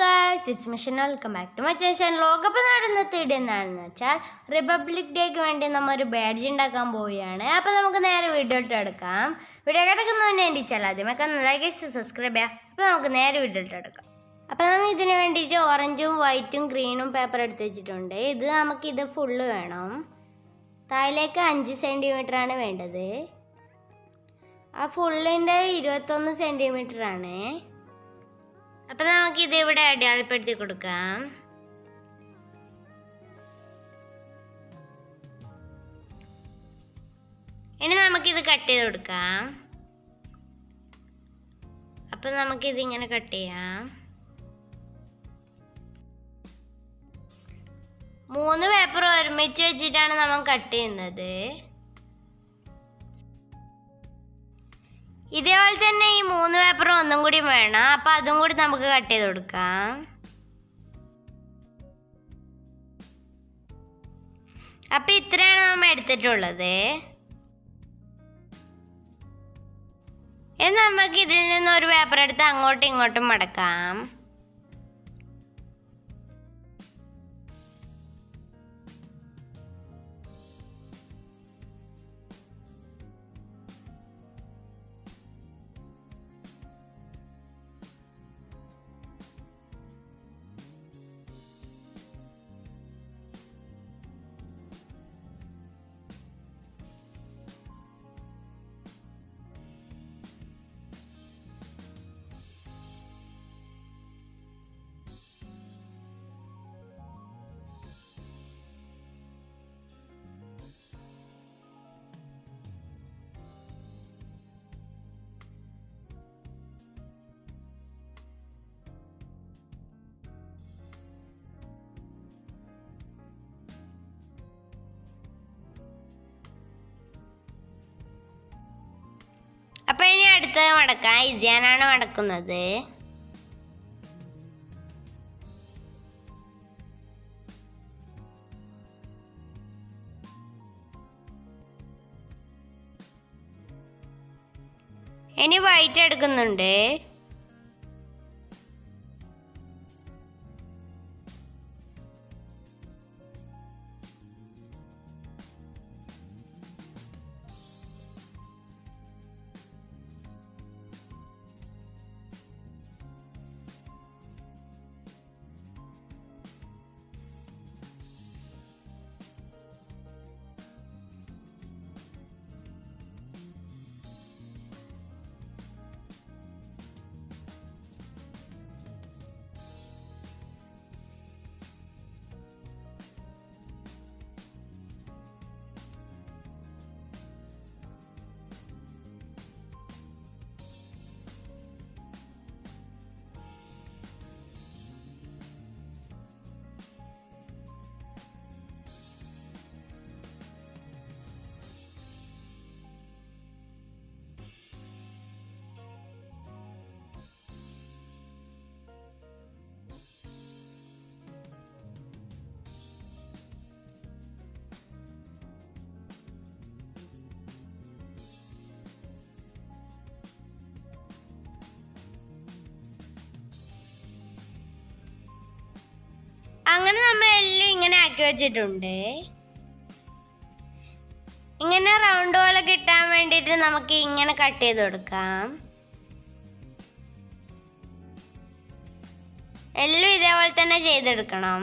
Guys it's mission welcome back to my channel ലോകകപ്പ് നടന്നത് എന്താണെന്ന് വെച്ചാൽ റിപ്പബ്ലിക് ഡേക്ക് വേണ്ടി നമ്മൾ ഒരു ബാഡ്ജ് ഉണ്ടാക്കാൻ പോവുകയാണ്. അപ്പോൾ നമുക്ക് നേരെ വീഡിയോ ഇട്ട് എടുക്കാം വീഡിയോ കിടക്കുന്ന മുന്നേ എന്റെ ചാൽ ആദ്യമൊക്കെ ലൈക്ക് സബ്സ്ക്രൈബ് ചെയ്യാം. അപ്പോൾ നമുക്ക് നേരെ വീഡിയോ ഇട്ട് എടുക്കാം അപ്പോൾ നമ്മൾ ഇതിന് വേണ്ടിയിട്ട് ഓറഞ്ചും വൈറ്റും ഗ്രീനും പേപ്പർ എടുത്ത് വെച്ചിട്ടുണ്ട്. ഇത് നമുക്ക് ഇത് ഫുള്ള് വേണം. താഴേക്ക് അഞ്ച് ആണ് വേണ്ടത്. ആ ഫുള്ളിന്റെ ഇരുപത്തൊന്ന് ആണ്. അപ്പം നമുക്ക് ഇത് ഇവിടെ അടയാളപ്പെടുത്തി കൊടുക്കാം. ഇനി നമുക്കിത് കട്ട് ചെയ്ത് കൊടുക്കാം. അപ്പം നമുക്കിത് ഇങ്ങനെ കട്ട് ചെയ്യാം. മൂന്ന് പേപ്പർ ഒരുമിച്ച് വെച്ചിട്ടാണ് നമ്മൾ കട്ട് ചെയ്യുന്നത്. ഇതേപോലെ തന്നെ ഈ മൂന്ന് പേപ്പറും ഒന്നും കൂടി വേണം. അപ്പൊ അതും കൂടി നമുക്ക് കട്ട് ചെയ്ത് കൊടുക്കാം. അപ്പൊ ഇത്രയാണ് നമ്മൾ എടുത്തിട്ടുള്ളത്. ഇനി നമുക്ക് ഇതിൽ നിന്ന് ഒരു പേപ്പർ എടുത്ത് അങ്ങോട്ടും ഇങ്ങോട്ടും മടക്കാം. അടുത്തത് മടക്കാം ഇസിയാനാണ് മടക്കുന്നത്. ഇനി വൈറ്റ് എടുക്കുന്നുണ്ട്. വെച്ചിട്ടുണ്ട് ഇങ്ങനെ റൗണ്ട് പോലെ കിട്ടാൻ വേണ്ടിയിട്ട് നമുക്ക് ഇങ്ങനെ കട്ട് ചെയ്ത് കൊടുക്കാം. എല്ലാം ഇതേപോലെ തന്നെ ചെയ്തെടുക്കണം.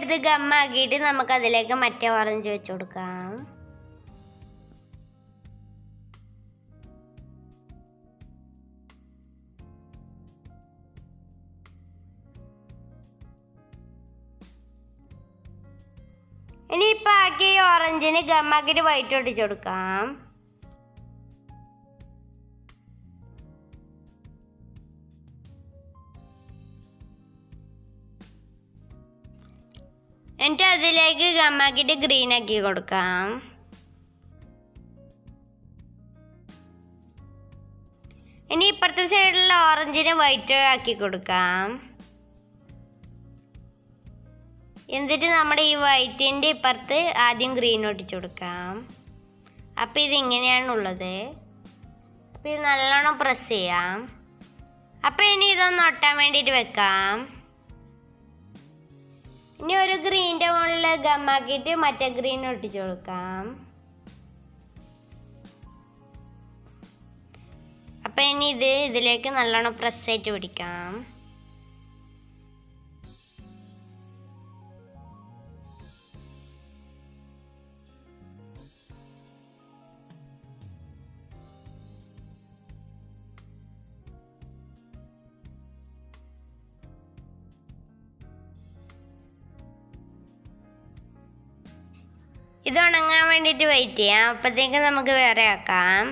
എടുത്ത് ഗമ്മാക്കിയിട്ട് നമുക്ക് അതിലേക്ക് മറ്റേ ഓറഞ്ച് വെച്ച് കൊടുക്കാം. ഇനി ഇപ്പൊ ആക്കി ഓറഞ്ചിന് ഗമ്മാക്കിയിട്ട് വൈറ്റ് ഒട്ടിച്ചു കൊടുക്കാം. എന്നിട്ട് അതിലേക്ക് ഗമ്മാക്കിയിട്ട് ഗ്രീൻ ആക്കി കൊടുക്കാം. ഇനി ഇപ്പുറത്തെ സൈഡിലുള്ള ഓറഞ്ചിന് വൈറ്റ് ആക്കി കൊടുക്കാം. എന്നിട്ട് നമ്മുടെ ഈ വൈറ്റിന്റെ ഇപ്പുറത്ത് ആദ്യം ഗ്രീൻ ഒട്ടിച്ചു കൊടുക്കാം. അപ്പോൾ ഇതിങ്ങനെയാണുള്ളത് അപ്പോൾ ഇത് നല്ലോണം പ്രസ് ചെയ്യാം. അപ്പോൾ ഇനി ഇതൊന്ന് ഒട്ടാൻ വേണ്ടിയിട്ട് വെക്കാം. ഇനി ഒരു ഗ്രീന്റെ മുകളിൽ ഗമ്മാക്കിയിട്ട് മറ്റേ ഗ്രീൻ ഒട്ടിച്ചു കൊടുക്കാം. അപ്പം ഇനി ഇത് ഇതിലേക്ക് നല്ലോണം പ്രസ് ആയിട്ട് പിടിക്കാം. ഇത് ഉണങ്ങാൻ വേണ്ടിയിട്ട് വെയിറ്റ് ചെയ്യാം. അപ്പോഴത്തേക്ക് നമുക്ക് വേറെ ആക്കാം.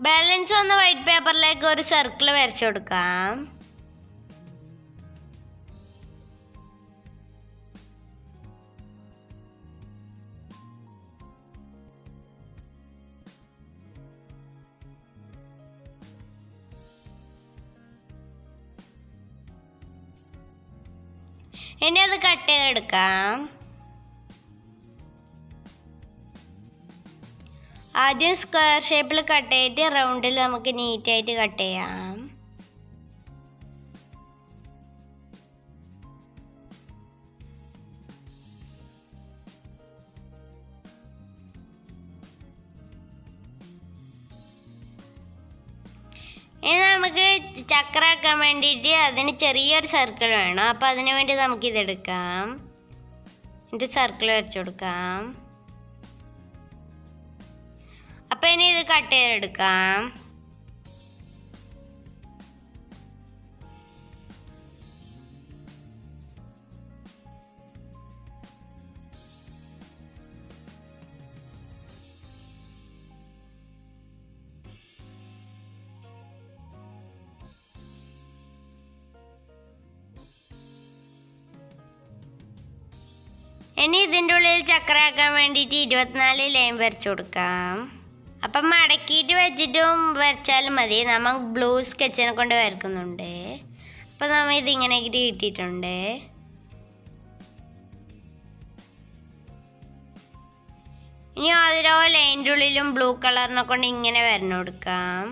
ബാലൻസ് വന്ന വൈറ്റ് പേപ്പറിലേക്ക് ഒരു സർക്കിൾ വരച്ചു കൊടുക്കാം. ഇനി അത് കട്ട് ചെയ്തെടുക്കാം. ആദ്യം സ്ക്വയർ ഷേപ്പിൽ കട്ട് ചെയ്തിട്ട് റൗണ്ടിൽ നമുക്ക് നീറ്റായിട്ട് കട്ട് ചെയ്യാം. ഇനി നമുക്ക് ചക്രാക്കാൻ വേണ്ടിയിട്ട് അതിന് ചെറിയൊരു സർക്കിൾ വേണം. അപ്പോൾ അതിന് വേണ്ടി നമുക്കിതെടുക്കാം എന്നിട്ട് സർക്കിൾ വരച്ചു കൊടുക്കാം. അപ്പൊ ഇനി ഇത് കട്ട് ചെയ്തെടുക്കാം. ഇനി ഇതിന്റെ ഉള്ളിൽ ചക്രയാക്കാൻ വേണ്ടിയിട്ട് ഇരുപത്തിനാല് ലൈൻ വരച്ചു കൊടുക്കാം. അപ്പം മടക്കിയിട്ട് വെച്ചിട്ടും വരച്ചാലും മതി. നമ്മൾ ബ്ലൂ സ്കെച്ചിനെ കൊണ്ട് വരക്കുന്നുണ്ട്. അപ്പം നമ്മൾ ഇതിങ്ങനെ കിട്ടിയിട്ടുണ്ട് ഇനി ഓരോ ലൈന്റെ ഉള്ളിലും ബ്ലൂ കളറിനെ കൊണ്ട് ഇങ്ങനെ വരണം കൊടുക്കാം.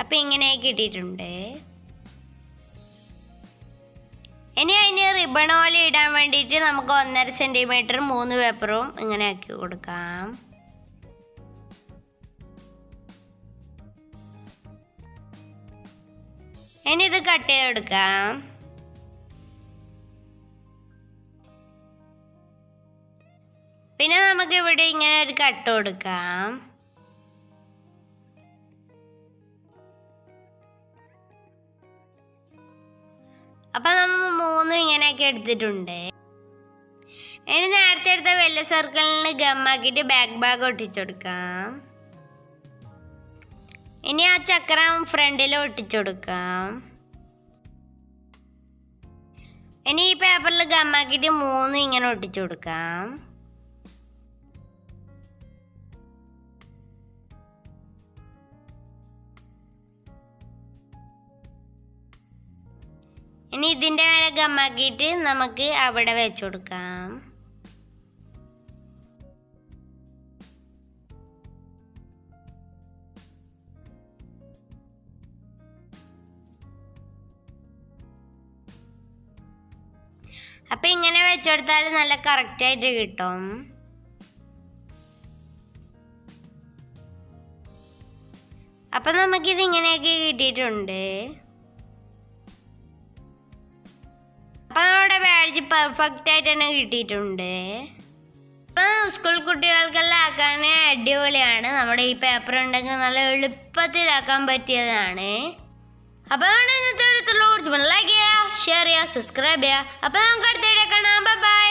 അപ്പം ഇങ്ങനെ കിട്ടിയിട്ടുണ്ട് ഇനി അതിന് റിബൺ പോലെ ഇടാൻ വേണ്ടിയിട്ട് നമുക്ക് ഒന്നര സെന്റിമീറ്റർ മൂന്ന് പേപ്പറും ഇങ്ങനെ ആക്കി കൊടുക്കാം. ഇനി ഇത് കട്ട് ചെയ്തെടുക്കാം. പിന്നെ നമുക്ക് ഇവിടെ ഇങ്ങനെ ഒരു കട്ട് കൊടുക്കാം. അപ്പൊ നമ്മൾ മൂന്നും ഇങ്ങനെയൊക്കെ എടുത്തിട്ടുണ്ട്. ഇനി നേരത്തെ എടുത്ത വെള്ള സർക്കിളിന് ഗമ്മാക്കിയിട്ട് ബാക്ക് ബാഗ് ഒട്ടിച്ചു കൊടുക്കാം. ഇനി ആ ചക്രം ഫ്രണ്ടിൽ ഒട്ടിച്ചു കൊടുക്കാം. ഇനി ഈ പേപ്പറിൽ ഗമ്മാക്കിയിട്ട് മൂന്നും ഇങ്ങനെ ഒട്ടിച്ചു കൊടുക്കാം. ഇനി ഇതിന്റെ മേലെ ഗമ്മാക്കിയിട്ട് നമുക്ക് അവിടെ വെച്ചു കൊടുക്കാം. അപ്പം ഇങ്ങനെ വെച്ചെടുത്താൽ നല്ല കറക്റ്റായിട്ട് കിട്ടും. അപ്പം നമുക്കിത് ഇങ്ങനെയൊക്കെ കിട്ടിയിട്ടുണ്ട്. അപ്പൊ നമ്മുടെ ബാഡ്ജ് പെർഫെക്റ്റ് ആയിട്ട് തന്നെ കിട്ടിയിട്ടുണ്ട്. ഇപ്പം സ്കൂൾ കുട്ടികൾക്കെല്ലാം ആക്കാൻ അടിപൊളിയാണ്. നമ്മുടെ ഈ പേപ്പർ ഉണ്ടെങ്കിൽ നല്ല എളുപ്പത്തിലാക്കാൻ പറ്റിയതാണ്. അപ്പൊ നമ്മുടെ ഇന്നത്തെ അടുത്തുള്ള ലൈക്ക് ചെയ്യുക ഷെയർ ചെയ്യുക സബ്സ്ക്രൈബ് ചെയ്യുക. അപ്പൊ നമുക്ക് അടുത്ത വീഡിയോ കാണാം. ബൈ